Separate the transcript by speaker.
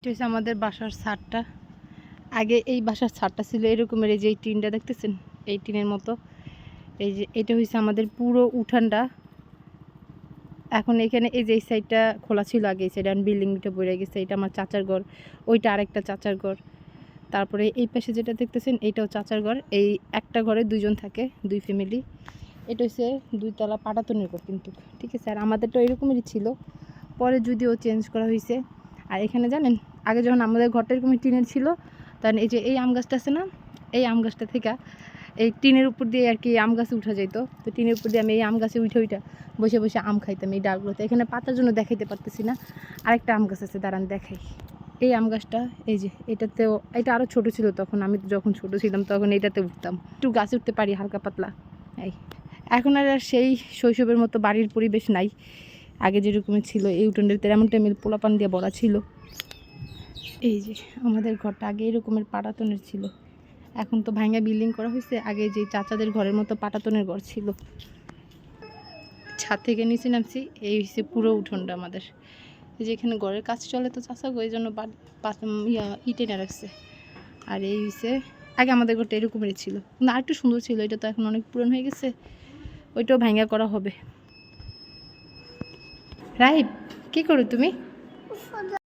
Speaker 1: এটা হচ্ছে আমাদের বাসার ছাদটা। আগে এই বাসার ছাদটা ছিল এরকমের, এই যে এই টিনটা দেখতেছেন? এই টিনের মতো। এই যে এটা হচ্ছে আমাদের পুরো উঠানটা। এখন এখানে এই যে এই সাইডটা খোলা ছিল আগে, এই সাইডে বিল্ডিংটা পড়ে গেছে, এটা আমার চাচার ঘর, ওইটা আরেকটা চাচার ঘর। তারপরে এই পাশে যেটা দেখতেছেন এইটাও চাচার ঘর। এই একটা ঘরে দুইজন থাকে, দুই ফ্যামিলি এটা হচ্ছে দুইতলা পাটাতনের ঘর কিন্তু, ঠিক আছে? আর আমাদেরটা এরকমেরই ছিল। পরে যদিও চেঞ্জ করা হয়েছে আর এখানে জানেন আগে যখন আমাদের ঘরটা এরকম টিনের ছিল, তখন এই যে এই আম গাছটা আছে না, এই আম গাছটা থেকে এই টিনের উপর দিয়ে আর কি আম গাছে উঠা যেত তো টিনের উপর দিয়ে আমি এই আম গাছে উঠে উঠে বসে বসে আম খাইতাম এই ডালগুলোতে এখানে পাতার জন্য দেখাইতে পারতেছি না। আরেকটা আম গাছ আছে, দাঁড়ান দেখাই। এই আম গাছটা, এই যে এটাতেও, এটা আরও ছোট ছিল তখন, আমি যখন ছোট ছিলাম তখন এটাতে উঠতাম। একটু গাছে উঠতে পারি হালকা পাতলা। এই, এখন আর সেই শৈশবের মতো বাড়ির পরিবেশ নাই। আগে যেরকমই ছিল, এই উঠোনটাতে এমন টাইমের পোলাপান দিয়ে বড়া ছিল। এই যে, আমাদের ঘরটা আগে এরকমের পাটাতনের ছিল। এখন তো ভাঙ্গা বিল্ডিং করা হয়েছে, আগে যে চাচাদের ঘরের মতো পাটাতনের ঘর ছিল। ছাদ থেকে নিচে নামছি, এই হচ্ছে পুরো উঠোনটা আমাদের। এই যে এখানে ঘরের কাজ চলে তো গো, এই জন্য ইয়া, ইটে না রাখছে। আর এই হচ্ছে আগে আমাদের ঘরটা এরকমেরই ছিল। না একটু সুন্দর ছিল, এটা তো এখন অনেক পুরনো হয়ে গেছে, ওইটাও ভাঙ্গা করা হবে। রাহিব, কি করো তুমি?